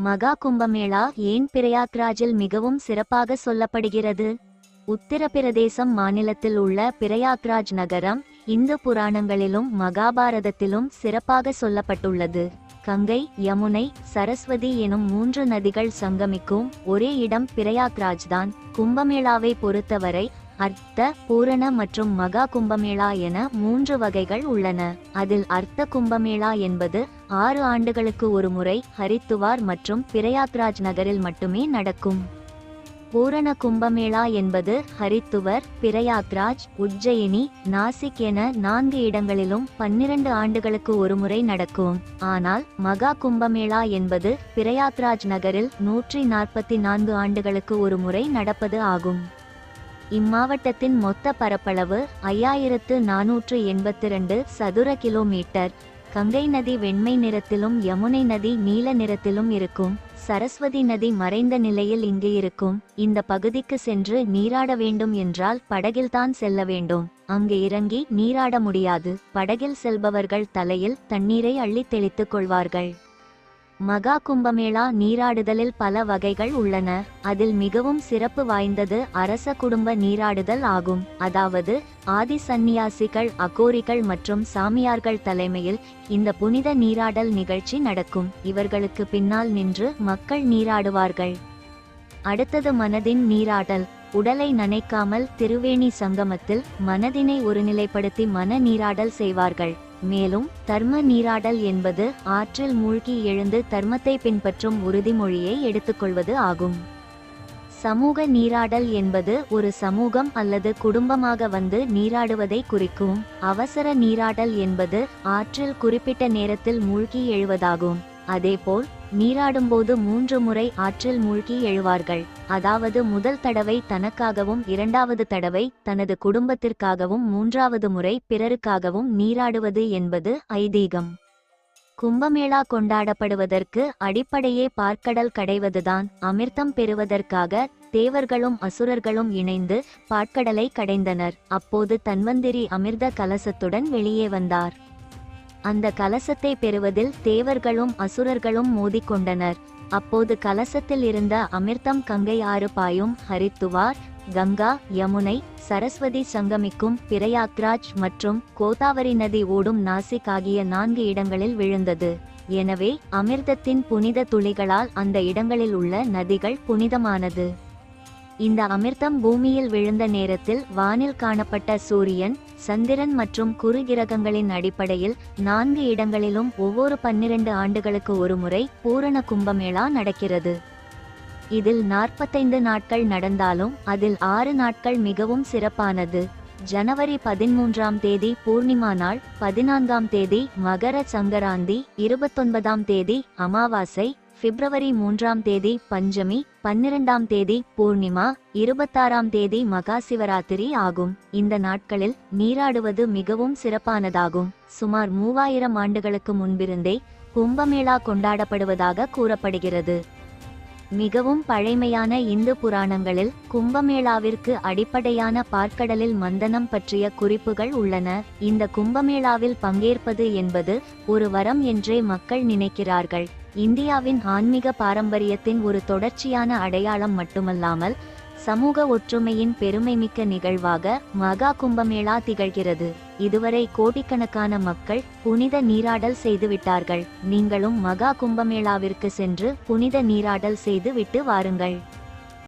மகா கும்பமேளா ஏன் பிரயாக்ராஜில் மிகவும் சிறப்பாக சொல்லப்படுகிறது? உத்தரப்பிரதேசம் மாநிலத்தில் உள்ள பிரயாக்ராஜ் நகரம் இந்து புராணங்களிலும் மகாபாரதத்திலும் சிறப்பாக சொல்லப்பட்டுள்ளது. கங்கை யமுனை சரஸ்வதி எனும் மூன்று நதிகள் சங்கமிக்கும் ஒரே இடம் பிரயாக்ராஜ் தான். கும்பமேளாவை பொறுத்தவரை அர்த்த பூரண மற்றும் மகா கும்பமேளா என மூன்று வகைகள் உள்ளன. அதில் அர்த்த கும்பமேளா என்பது ஆறு ஆண்டுகளுக்கு ஒரு முறை ஹரித்துவார் மற்றும் பிரயாக்ராஜ் நகரில் மட்டுமே நடக்கும். பூரண கும்பமேளா என்பது ஹரித்துவர் பிரயாக்ராஜ் உஜ்ஜயினி நாசிக் என நான்கு இடங்களிலும் பன்னிரண்டு ஆண்டுகளுக்கு ஒருமுறை நடக்கும். ஆனால் மகா கும்பமேளா என்பது பிரயாக்ராஜ் நகரில் நூற்றி நாற்பத்தி நான்கு ஆண்டுகளுக்கு ஒரு முறை நடப்பது ஆகும். இம்மாவட்டத்தின் மொத்த பரப்பளவு ஐயாயிரத்து நானூற்று எண்பத்தி ரெண்டு சதுர கிலோமீட்டர். கங்கை நதி வெண்மை நிறத்திலும் யமுனை நதி நீல நிறத்திலும் இருக்கும். சரஸ்வதி நதி மறைந்த நிலையில் இங்கு இருக்கும். இந்த பகுதிக்கு சென்று நீராட வேண்டும் என்றால் படகில்தான் செல்ல வேண்டும். அங்கு இறங்கி நீராட முடியாது. படகில் செல்பவர்கள் தலையில் தண்ணீரை அள்ளி தெளித்துக் கொள்வார்கள். மகா கும்பமேளா நீராடுதலில் பல வகைகள் உள்ளன. அதில் மிகவும் சிறப்பு வாய்ந்தது அரச குடும்ப நீராடுதல் ஆகும். அதாவது ஆதி சந்நியாசிகள் அகோரிகள் மற்றும் சாமியார்கள் தலைமையில் இந்த புனித நீராடல் நிகழ்ச்சி நடக்கும். இவர்களுக்கு பின்னால் நின்று மக்கள் நீராடுவார்கள். அடுத்தது மனதின் நீராடல். உடலை நனைக்காமல் திருவேணி சங்கமத்தில் மனதினை ஒருநிலைப்படுத்தி மன நீராடல் செய்வார்கள். மேலும் தர்ம நீராடல் என்பது ஆற்றில் மூழ்கி எழுந்து தர்மத்தை பின்பற்றும் உறுதிமொழியை எடுத்துக்கொள்வது ஆகும். சமூக நீராடல் என்பது ஒரு சமூகம் அல்லது குடும்பமாக வந்து நீராடுவதை குறிக்கும். அவசர நீராடல் என்பது ஆற்றில் குறிப்பிட்ட நேரத்தில் மூழ்கி எழுவதாகும். அதேபோல் நீராடும்போது மூன்று முறை ஆற்றில் மூழ்கி எழுவார்கள். அதாவது முதல் தடவை தனக்காகவும் இரண்டாவது தடவை தனது குடும்பத்திற்காகவும் மூன்றாவது முறை பிறருக்காகவும் நீராடுவது என்பது ஐதீகம். கும்பமேளா கொண்டாடப்படுவதற்கு அடிப்படையே பார்க்கடல் கடைவதுதான். அமிர்தம் பெறுவதற்காக தேவர்களும் அசுரர்களும் இணைந்து பாட்கடலை கடைந்தனர். அப்போது தன்வந்திரி அமிர்த கலசத்துடன் வெளியே வந்தார். அந்த கலசத்தை பெறுவதில் தேவர்களும் அசுரர்களும் மோதிக்கொண்டனர். அப்போது கலசத்தில் இருந்த அமிர்தம் கங்கை ஆறு பாயும் ஹரித்துவார் கங்கா யமுனை சரஸ்வதி சங்கமிக்கும் பிரயாக்ராஜ் மற்றும் கோதாவரி நதி ஓடும் நாசிக் ஆகிய நான்கு இடங்களில் விழுந்தது. எனவே அமிர்தத்தின் புனித துளிகளால் அந்த இடங்களில் உள்ள நதிகள் புனிதமானது. இந்த அமிர்தம் பூமியில் விழுந்த நேரத்தில் வானில் காணப்பட்ட சூரியன் சந்திரன் மற்றும் குறுகிரகங்களின் அடிப்படையில் நான்கு இடங்களிலும் ஒவ்வொரு பன்னிரண்டு ஆண்டுகளுக்கு ஒருமுறை பூரண கும்பமேளா நடக்கிறது. இதில் நாற்பத்தைந்து நாட்கள் நடந்தாலும் அதில் ஆறு நாட்கள் மிகவும் சிறப்பானது. ஜனவரி பதிமூன்றாம் தேதி பூர்ணிமா நாள் பதினான்காம் தேதி மகர சங்கராந்தி இருபத்தொன்பதாம் தேதி அமாவாசை பிப்ரவரி மூன்றாம் தேதி பஞ்சமி பன்னிரண்டாம் தேதி பூர்ணிமா இருபத்தாறாம் தேதி மகா சிவராத்திரி ஆகும். இந்த நாட்களில் நீராடுவது மிகவும் சிறப்பானதாகும். சுமார் மூவாயிரம் ஆண்டுகளுக்கு முன்பிருந்தே கும்பமேளா கொண்டாடப்படுவதாக கூறப்படுகிறது. மிகவும் பழைமையான இந்து புராணங்களில் கும்பமேளாவிற்கு அடிப்படையான பார்க்கடலில் மந்தனம் பற்றிய குறிப்புகள் உள்ளன. இந்த கும்பமேளாவில் பங்கேற்பது என்பது ஒரு வரம் என்றே மக்கள் நினைக்கிறார்கள். இந்தியாவின் ஆன்மீக பாரம்பரியத்தின் ஒரு தொடர்ச்சியான அடையாளம் மட்டுமல்லாமல் சமூக ஒற்றுமையின் பெருமைமிக்க நிகழ்வாக மகா கும்பமேளா திகழ்கிறது. இதுவரை கோடிக்கணக்கான மக்கள் புனித நீராடல் செய்துவிட்டார்கள். நீங்களும் மகா கும்பமேளாவிற்கு சென்று புனித நீராடல் செய்து விட்டு வாருங்கள்.